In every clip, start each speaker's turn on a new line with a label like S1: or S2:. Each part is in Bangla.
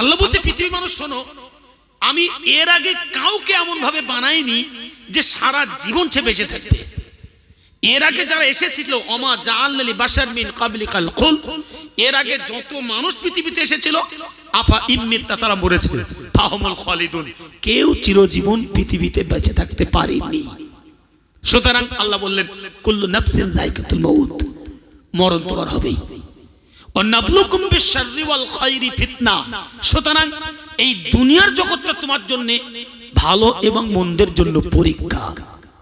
S1: আল্লাহ বলছে, পৃথিবীর মানুষ, শোনো, আমি এর আগে কাউকে এমন ভাবে বানাইনি যে সারা জীবন সে বেঁচে থাকবে। এর আগে যারা এসেছিল অমা জাআল্লালি বাশার মিন কাবলিকাল কুল এর আগে যত মানুষ পৃথিবীতে এসেছিল, আফা ইম্মিত্তা তারা মরেছে। ফাহমুল খালিদুন, কেউ চিরজীবন পৃথিবীতে বেঁচে থাকতে পারেনি। সুতরাং আল্লাহ বললেন, কুল্লু নাফসিন যায়কাতুল মাউত, মরণ তোমার হবেই। অন্নাবলুকুম বিশাররি ওয়াল খাইরি ফিতনা। সুতরাং এই দুনিয়ার জগৎটা তোমার জন্য ভালো এবং মন্দের জন্য পরীক্ষা।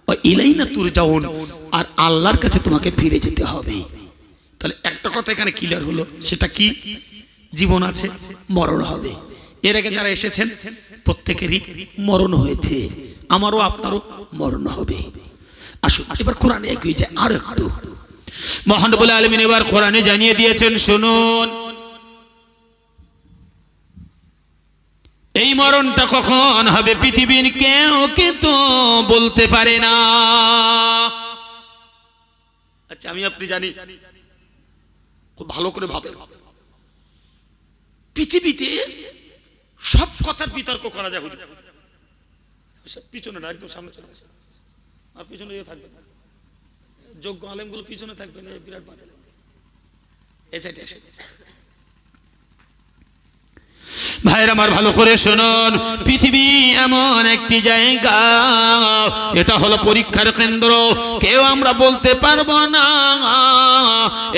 S1: ও ইলাইনা তুরজাউন, আর আল্লাহর কাছে তোমাকে ফিরে যেতে হবে। তাহলে একটা কথা এখানে ক্লিয়ার হলো, সেটা কি? জীবন আছে, মরণ হবে। এর আগে যারা এসেছেন, প্রত্যেকেরই মরণ হয়েছে। আমারও আপনারও মরণ হবে। আসুন, এবার কোরআনে এগিয়ে যায় আরও একটু। মহানবুল আলমিন এবার কোরআনে জানিয়ে দিয়েছেন, শুনুন। এই মরণটা কখন হবে পৃথিবীর কেউ কিন্তু বলতে পারে না। আচ্ছা আমি আপনি জানি, খুব ভালো করে ভাবেন। পৃথিবীতে সব কথার বিতর্ক করা যায় পিছনে না, একদম সামনে চলে আর পিছনে থাকবে যোগ্য আলেমগুলো পিছনে থাকবে না বিরাট বাধা লাগবে। এই সাইডে এসে ভাইয়ের আমার ভালো করে শুনুন, পৃথিবী এমন একটি জায়গা, এটা হলো পরীক্ষার কেন্দ্র। কেউ আমরা বলতে পারব না,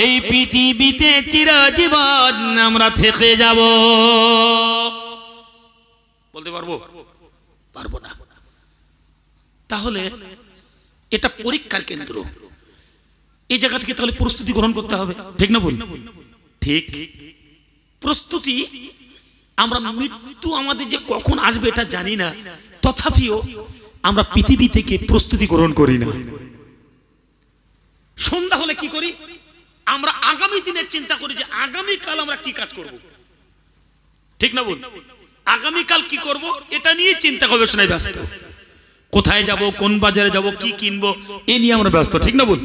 S1: এই পৃথিবীতে চিরজীবন আমরা থেকে যাব। বলতে পারব? পারব না। তাহলে এটা পরীক্ষার কেন্দ্র। এই জায়গা থেকে তাহলে প্রস্তুতি গ্রহণ করতে হবে। ঠিক না বল ঠিক। প্রস্তুতি আমরা মৃত্যু আমাদের যে কখন আসবে এটা জানি না। তথাপিও আমরা পৃথিবী থেকে প্রস্তুতি গ্রহণ করি না। সন্ধ্যা হলে কি করি? আমরা আগামী দিনের চিন্তা করি যে আগামীকাল আমরা কি কাজ করব। ঠিক না বল আগামীকাল কি করব এটা নিয়ে চিন্তা গবেষণায় ব্যস্ত। কোথায় যাব কোন বাজারে যাব কি কিনবো এ নিয়ে আমরা ব্যস্ত। ঠিক না বল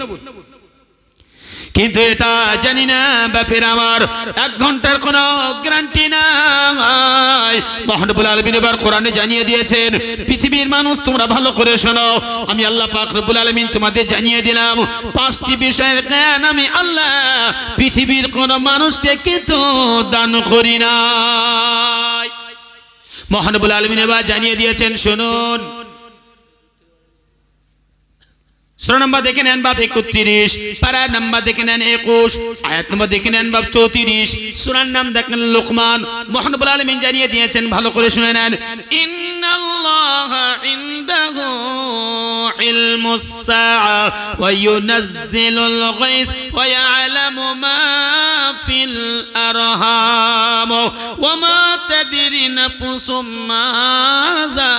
S1: কিন্তু এটা জানি না ব্যাপের আমার এক ঘণ্টার কোনো গ্যারান্টি নাই। মহানবুল আলমিন এবার কোরআনে জানিয়ে দিয়েছেন, পৃথিবীর মানুষ তোমরা ভালো করে শোনো। আমি আল্লাহ পাক রব্বুল আলমিন তোমাদের জানিয়ে দিলাম, পাঁচটি বিষয়ের জ্ঞান আমি আল্লাহ পৃথিবীর কোন মানুষকে কিন্তু দান করি নাই। মহানবুল আলমিন এবার জানিয়ে দিয়েছেন, শুনুন। সুরা নাম্বার দেখে নেন বাব একত্রিশ, পারা নাম্বার দেখে নেন একুশ জানিয়ে দিয়েছেন, ভালো করে শুনে নেন। ওয়া ইউনাজ্জিলুল গায়স ওয়া ইয়ালামু মা ফিল আরহাম ওয়া মা তাদরি নাফসুম মাযা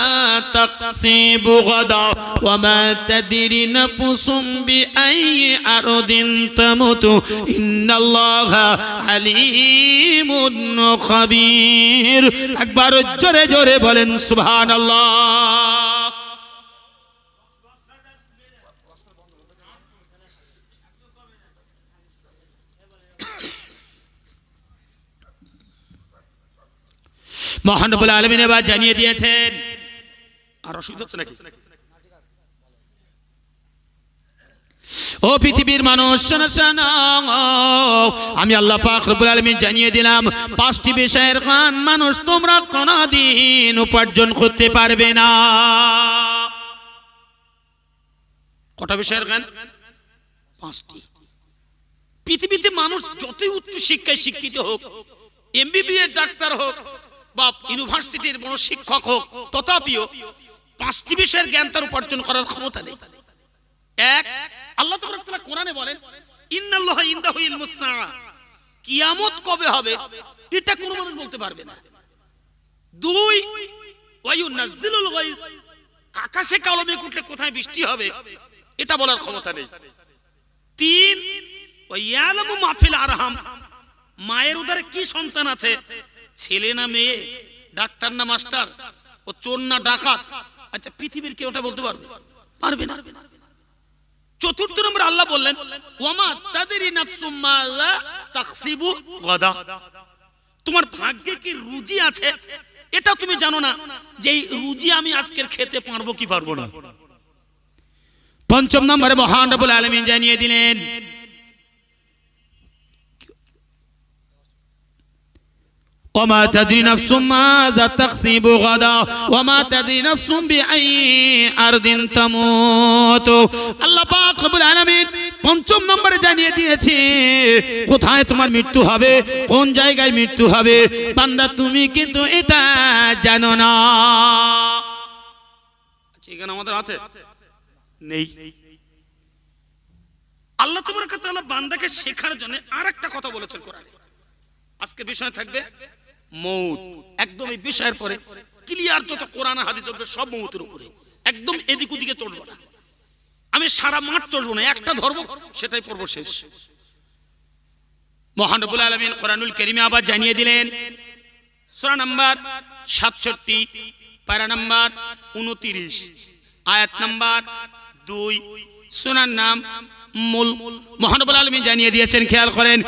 S1: তাকসিবু গাদা ওয়া মা তাদরি নাফসুম বিআইয়ি আরদিন তামুতু ইন্নাল্লাহা আলিমুন খাবীর। একবার জোরে জোরে বলেন সুবহানাল্লাহ মহানবুল আলমিন এবার জানিয়ে দিয়েছেন। আর অসুবিধা হচ্ছে নাকি? ও পৃথিবীর মানুষ আমি আল্লাহ পাক রব্বুল আলামিন জানিয়ে দিলাম পাঁচটি বিষয়ের গান মানুষ তোমরা কোনদিন উপার্জন করতে পারবে না। কটা বিষয়ের গান পাঁচটি। পৃথিবীতে মানুষ যতই উচ্চ শিক্ষায় শিক্ষিত হোক এমবিবিএস ডাক্তার হোক বা ইউনিভার্সিটির বড় শিক্ষক হোক, তথাপিও পাঁচটি বিষয়ের জ্ঞান তার উপার্জন করার ক্ষমতা নেই। এক, আল্লাহ তাআলা কোরআনে বলেন, ইন্নাল্লাহ ইনদাহু ইলমুস কিয়ামত কবে হবে, এটা কোনো মানুষ বলতে পারবে না। দুই ওয়ায়ুনাজ্জিলুল গায়স। আকাশে কালো মেঘ উঠলে কোথায় বৃষ্টি হবে, এটা বলার ক্ষমতা নেই। তিন ওয়ায়ালামু মাফিল আরহাম। মায়ের উদারে কি সন্তান আছে ছেলে না মেয়ে, ডাক্তার না মাস্টার, ও চোর না ডাকাত আচ্ছা পৃথিবীর কেউ ওটা বলতে পারবে? পারবে না। চতুর্থ নম্বর আল্লাহ বললেন, ওয়ামা গাদা। তোমার ভাগ্যে কি রুজি আছে? এটা তুমি জানো না। যে রুজি আমি আজকের খেতে পারব কি পারব না। পঞ্চম নম্বরে মহান রবুল আলমিন জানিয়ে দিলেন وما تدري نفس ماذا تكسب غدا وما تدري نفس بأي أرض تموت আল্লাহ পাক রব্বুল আলামিন পঞ্চম নম্বরে জানিয়ে দিয়েছে কোথায় তোমার মৃত্যু হবে কোন জায়গায় মৃত্যু হবে বান্দা তুমি কিন্তু এটা জানো না আচ্ছা এখানে আমাদের আছে নেই আল্লাহ তোমার তাআলা বান্দাকে শেখার জন্য আরেকটা কথা বলেছেন কোরআনে আজকে বিষয় থাকবে মৌত। একদম এই বিষয়ের পরে ক্লিয়ার যত কোরআন হাদিস হবে সব মৌতের উপরে। একদম এদিক ওদিকে চলবো না। আমি সারা মাঠ চলবো না, একটা ধর্ম, সেটাই পর্ব শেষ। মহানবুল আলমিন কোরআনুল করিমে আবার জানিয়ে দিলেন, সোরা নাম্বার সাতষট্টি, প্যারা নাম্বার উনতিরিশ, আয়াত নাম্বার দুই, সোনার নাম মূল মহানবুল আলমী জানিয়ে দিয়েছেন, খেয়াল করেন।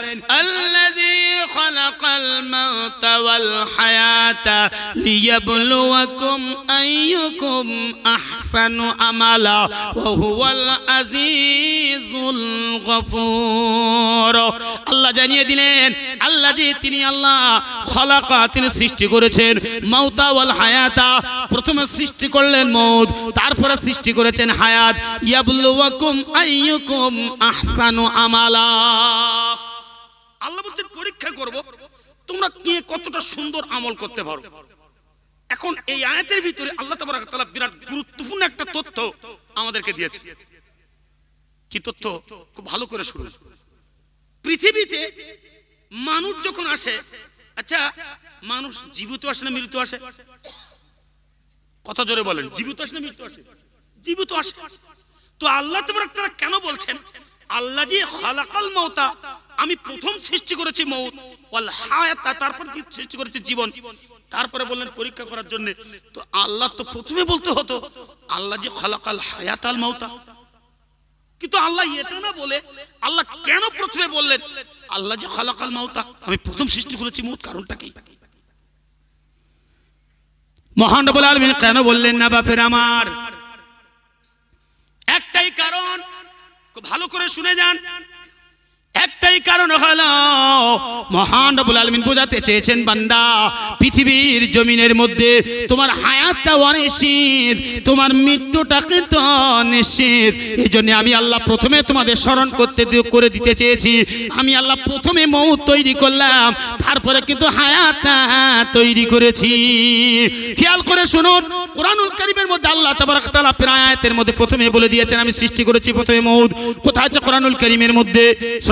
S1: আল্লাযী খালাকাল মাউতা ওয়াল হায়াতা লিয়াবলুয়াকুম আইয়ুকুম আহসানু আমালা ওয়া হুয়াল আজিজুল গফুর। আল্লাহ জানিয়ে দিলেন, আল্লাহ যে তিনি আল্লাহ খলাকা তিনি সৃষ্টি করেছেন, মাউতা ওয়াল হায়াতা, প্রথমে সৃষ্টি করলেন মৌত তারপরে সৃষ্টি করেছেন হায়াত। ইয়াবলুয়াকুম আইয়ুকুম আহসানু আমালা। আল্লাহ বলছেন, পরীক্ষা করব, তোমরা কে কতটা সুন্দর আমল করতে পারো। এখন এই আয়াতের ভিতরে আল্লাহ তাআলা বিরাট গুরুত্বপূর্ণ একটা তথ্য আমাদেরকে দিয়েছে। কি তথ্য? খুব ভালো করে শুনুন। পৃথিবীতে মানুষ যখন আসে আচ্ছা মানুষ জীবিত আসে না মৃত্যু আসে? কথা জোরে বলেন, জীবিত আসে না মৃত্যু আসে? জীবিত আসে। তো আল্লাহ তাআলা কেন বলছেন, আল্লাহ যে খালাকাল মাউতা, আমি প্রথম সৃষ্টি করেছি মৌত হায়াতা, তারপর সৃষ্টি করেছি জীবন। তারপরে বললেন পরীক্ষা করার জন্য। তো আল্লাহ তো প্রথমে বলতে হতো, আল্লাহ যে খালাকাল হায়াতাল মাউতা কিন্তু আল্লাহ এটা না বলে, আল্লাহ কেন প্রথমে বললেন, আল্লাহ যে খালাকাল মাউতা, আমি প্রথম সৃষ্টি করেছি মৌত, কারণটা কি? মহান রব্বুল আলামিন কেন বললেন না বাপের আমার? একটাই কারণ ভালো করে শুনে যান একটাই কারণ হলো, মহান রব্বুল আলামিন বোঝাতে চেয়েছেন, বান্দা, পৃথিবীর জমিনের মধ্যে তোমার হায়াতটা অনিশ্চিত, তোমার মৃত্যুটা কিন্তু নিশ্চিত। এই জন্য আমি আল্লাহ প্রথমে তোমাদের স্মরণ করতে করে দিতে চেয়েছি। আমি আল্লাহ প্রথমে মৌত তৈরি করলাম, তারপরে কিন্তু হায়াতটা তৈরি করেছি। খেয়াল করে শুনুন, কোরআনুল কারীমের মধ্যে আল্লাহ তাবারক তাআলা প্রায় আয়াতের মধ্যে প্রথমে বলে দিয়েছেন, আমি সৃষ্টি করেছি প্রথমে মৌত কোথায় আছে কোরআনুল কারীমের মধ্যে?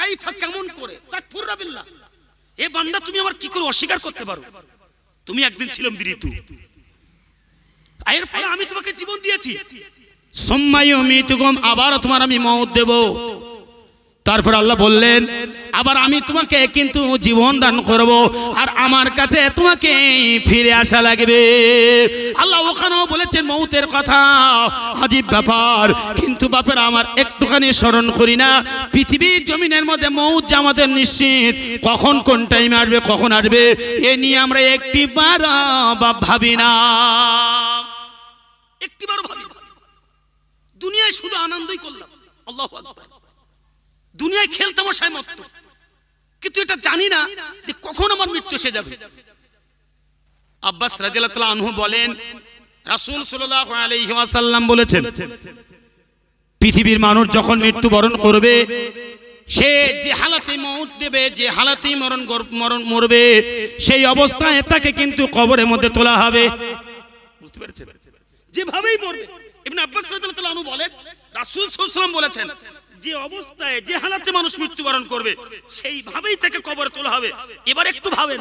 S1: কাইফা কেমন করে? বিল্লাহ। এ বান্দা, তুমি আমার কি করে অস্বীকার করতে পারো? তুমি একদিন ছিলাম ঋতু এরপরে আমি তোমাকে জীবন দিয়েছি। সম্মায় মৃত্যুগম আবার তোমার আমি মত দেব। তারপর আল্লাহ বললেন আবার আমি তোমাকে কিন্তু জীবন দান করব, আর আমার কাছে তোমাকে ফিরে আসা লাগবে। আল্লাহ ওখানেও বলেছেন মৌতের কথা, আজীব ব্যাপার, কিন্তু বাপের আমার একটুখানি স্মরণ করি না, পৃথিবীর জমিনের মধ্যে মৌত যে আমাদের নিশ্চিত, কখন কোন টাইমে আসবে, কখন আসবে, এ নিয়ে আমরা একটি বার ভাবি না। একটিবারও ভাবি দুনিয়ায় শুধু আনন্দই করলাম। আল্লাহ দুনিয়ায় খেলতামশায় মত কিন্তু এটা জানি না যে কখন আমার মৃত্যু এসে যাবে। আব্বাস আনহু বলেন, রাসূল ওয়াসাল্লাম বলেছেন, পৃথিবীর মানুষ যখন মৃত্যুবরণ করবে, সে যে হালাতে মৌত দেবে, যে হালাতেই মরণ মরণ মরবে, সেই অবস্থায় তাকে কিন্তু কবরের মধ্যে তোলা হবে। যেভাবেই মরবে। আব্বাস বলেন, রাসূল আলাইহি বলেছেন যে অবস্থায় যে হালাতে মানুষ মৃত্যুবরণ করবে, সেইভাবেই তাকে কবরে তোলা হবে। এবার একটু ভাবেন,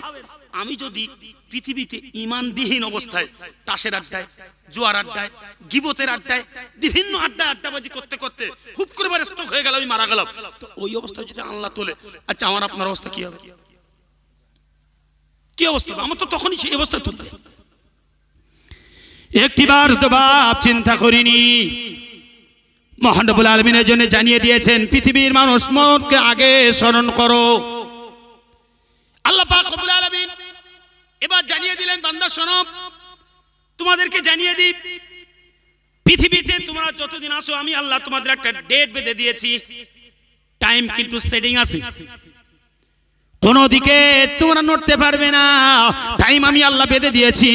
S1: আমি যদি পৃথিবীতে ইমানবিহীন অবস্থায় তাসের আড্ডায়, জোয়ার আড্ডায়, গিবতের আড্ডায়, বিভিন্ন আড্ডায় আড্ডাবাজি করতে করতে হুপ করে বার স্ট্রোক হয়ে গেল, আমি মারা গেলাম। তো ওই অবস্থায় যদি আল্লাহ তোলে আচ্ছা আমার আপনার অবস্থা কি হবে? কি অবস্থা? আমার তো তখনই সেই অবস্থায় তুলবে
S2: একটিবার তো বাপ চিন্তা করিনি মহানবুল আলমিনের জন্য জানিয়ে দিয়েছেন, পৃথিবীর মানুষ মনকে আগে স্মরণ করো।
S1: আল্লাহ রব্বুল এবার জানিয়ে দিলেন, বান্দা সনব তোমাদেরকে জানিয়ে দিই, পৃথিবীতে তোমরা যতদিন আছো, আমি আল্লাহ তোমাদের একটা ডেট বেঁধে দিয়েছি। টাইম কিন্তু সেটিং আছে।
S2: কোনো দিকে তোমরা নড়তে পারবে না। টাইম আমি আল্লাহ বেঁধে দিয়েছি।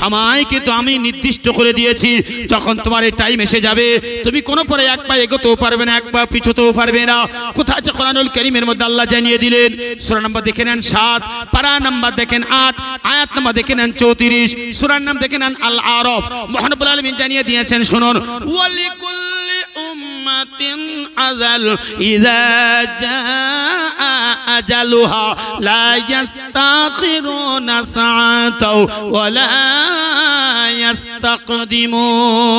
S2: সময় কিন্তু আমি নির্দিষ্ট করে দিয়েছি। যখন তোমার এই টাইম এসে যাবে, তুমি কোনো পরে এক পা এগোতেও পারবে না, এক পা পিছোতেও পারবে না। কোথায় আছে কোরআনুল করিমের মধ্যে আল্লাহ জানিয়ে দিলেন? সুরা নাম্বার দেখে নেন সাত, পারা নাম্বার দেখেন আট, আয়াত নাম্বার দেখে নেন চৌত্রিশ সুরার নাম দেখে নেন আল আরব মহানবুল আলমিন জানিয়ে দিয়েছেন, শুনুন। ওয়ালিকুল্লি উম্মাতিন أزل إذا جاء أجلها لا يستأخرون ساعة ولا يستقدمون.